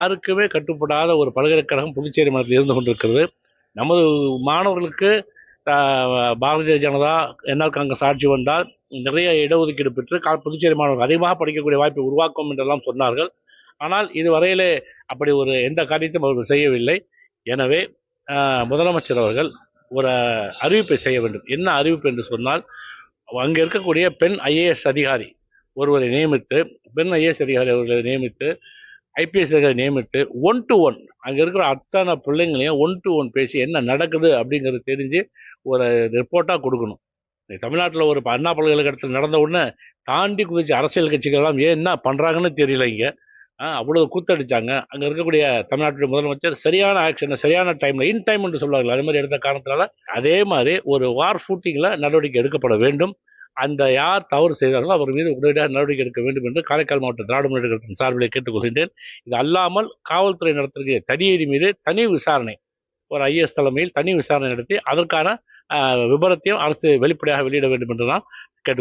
யாருக்குமே கட்டுப்படாத ஒரு பல்கலைக்கழகம் புதுச்சேரி மாநிலத்தில் இருந்து கொண்டிருக்கிறது. நமது மாணவர்களுக்கு பாரதிய ஜனதா என்ஆர் காங்கிரஸ் ஆட்சி வந்தால் நிறைய இடஒதுக்கீடு பெற்று கால் புதுச்சேரி மாணவர்கள் அதிகமாக படிக்கக்கூடிய வாய்ப்பை உருவாக்கும் என்றெல்லாம் சொன்னார்கள். ஆனால் இதுவரையிலே அப்படி ஒரு எந்த காரியத்தையும் அவர்கள் செய்யவில்லை. எனவே முதலமைச்சர் அவர்கள் ஒரு அறிவிப்பை செய்ய வேண்டும். என்ன அறிவிப்பு என்று சொன்னால் அங்கே இருக்கக்கூடிய பெண் ஐஏஎஸ் அதிகாரி ஒருவரை நியமித்து பெண் ஐஏஎஸ் அதிகாரி அவர்களை நியமித்து ஐபிஎஸ் நியமித்து ஒன் டு ஒன் அங்கே இருக்கிற அத்தனை பிள்ளைங்களையும் ஒன் டு ஒன் பேசி என்ன நடக்குது அப்படிங்கிறது தெரிஞ்சு ஒரு ரிப்போர்ட்டாக கொடுக்கணும். தமிழ்நாட்டில் ஒரு அண்ணா பல்கலைக்கழகத்தில் நடந்த உடனே தாண்டி குதிச்சு அரசியல் கட்சிகள்லாம் ஏன் என்ன பண்ணுறாங்கன்னு தெரியல இங்கே. அவ்வளோ கூத்தடிச்சாங்க. அங்கே இருக்கக்கூடிய தமிழ்நாட்டுடைய முதலமைச்சர் சரியான ஆக்ஷனை சரியான டைமில் இன் டைம் என்று சொல்லுவார்கள் அது மாதிரி எடுத்த காரணத்தினால அதே மாதிரி ஒரு வார் ஃபூட்டிங்கில் நடவடிக்கை எடுக்கப்பட வேண்டும். அந்த யார் தவறு செய்தார்களோ அவர் மீது உடனடியாக நடவடிக்கை எடுக்க வேண்டும் என்று காரைக்கால் மாவட்ட திராவிட முன்னேற்ற கழகத்தின் சார்பில் கேட்டுக்கொள்கின்றேன். இது அல்லாமல் காவல்துறை நடத்துகிற தனியடி மீது தனி விசாரணை ஒரு ஐஎஸ் தலைமையில் தனி விசாரணை நடத்தி அதற்கான விபரத்தையும் அரசு வெளிப்படையாக வெளியிட வேண்டும் என்று நான் கேட்டுக்கொள்கிறேன்.